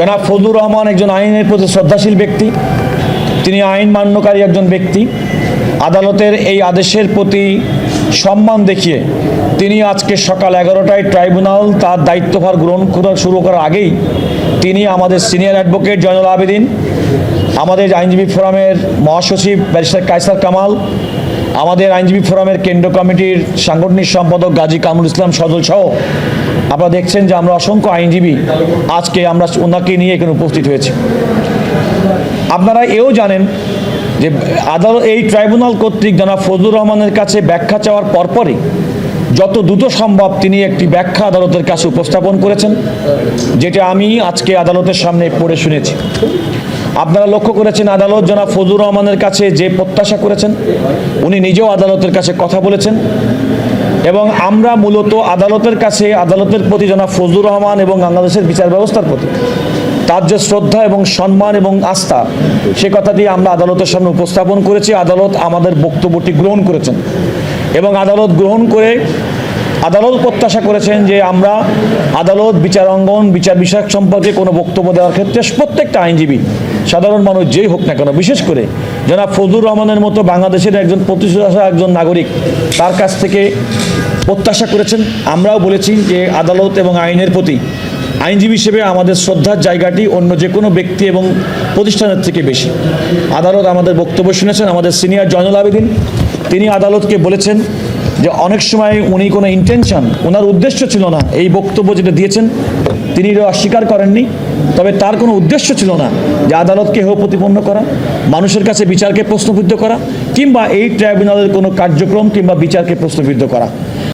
জনাব ফজলুর রহমান একজন আইনের প্রতি শ্রদ্ধাশীল ব্যক্তি। তিনি আইন মান্যকারী একজন ব্যক্তি। আদালতের এই আদেশের প্রতি সম্মান দেখিয়ে তিনি আজকে সকাল এগারোটায় ট্রাইব্যুনাল তার দায়িত্বভার গ্রহণ করা শুরু করার আগেই তিনি আমাদের সিনিয়র অ্যাডভোকেট জয়নুল আবেদিন, আমাদের আইনজীবী ফোরামের মহাসচিব ব্যারিস্টার কায়সার কামাল আমাদের আইনজীবী ফোরামের কেন্দ্র কমিটির সাংগঠনিক সম্পাদক গাজী কামরুল ইসলাম সজল সহ আপনারা দেখছেন যে আমরা অসংখ্য আইনজীবী আজকে আমরা ওনাকে নিয়ে এখানে উপস্থিত হয়েছি। আপনারা এও জানেন যে আদালত এই ট্রাইব্যুনাল কর্তৃক জানা ফজলুর রহমানের কাছে ব্যাখ্যা চাওয়ার পরপরই যত দ্রুত সম্ভব তিনি একটি ব্যাখ্যা আদালতের কাছে উপস্থাপন করেছেন, যেটা আমি আজকে আদালতের সামনে পড়ে শুনেছি। আপনারা লক্ষ্য করেছেন আদালত জনাব ফজুর রহমানের কাছে যে প্রত্যাশা করেছেন, উনি নিজেও আদালতের কাছে কথা বলেছেন এবং আমরা মূলত আদালতের কাছে, আদালতের প্রতি জনাব ফজলুর রহমান এবং বাংলাদেশের বিচার ব্যবস্থার প্রতি তার যে শ্রদ্ধা এবং সম্মান এবং আস্থা, সে কথাটি আমরা আদালতের সামনে উপস্থাপন করেছি। আদালত আমাদের বক্তব্যটি গ্রহণ করেছেন এবং আদালত গ্রহণ করে আদালত প্রত্যাশা করেছেন যে আমরা আদালত বিচার অঙ্গন বিচার বিষয়ক সম্পর্কে কোনো বক্তব্য দেওয়ার ক্ষেত্রে প্রত্যেকটা আইনজীবী সাধারণ মানুষ যেই হোক না কেন, বিশেষ করে যারা ফজলুর রহমানের মতো বাংলাদেশের একজন প্রতিষ্ঠা একজন নাগরিক, তার কাছ থেকে প্রত্যাশা করেছেন। আমরাও বলেছি যে আদালত এবং আইনের প্রতি আইনজীবী হিসেবে আমাদের শ্রদ্ধার জায়গাটি অন্য যে কোনো ব্যক্তি এবং প্রতিষ্ঠানের থেকে বেশি। আদালত আমাদের বক্তব্য শুনেছেন, আমাদের সিনিয়র জয়নুল আবেদিন, তিনি আদালতকে বলেছেন যে অনেক সময় উনি কোনো ইন্টেনশন ওনার উদ্দেশ্য ছিল না এই বক্তব্য যেটা দিয়েছেন তিনি অস্বীকার করেননি, তবে তার কোনো উদ্দেশ্য ছিল না যে আদালতকে হেউ প্রতিপন্ন করা, মানুষের কাছে বিচারকে প্রশ্নবিদ্ধ করা, কিংবা এই ট্রাইব্যুনালের কোনো কার্যক্রম কিংবা বিচারকে প্রশ্নবিদ্ধ করা।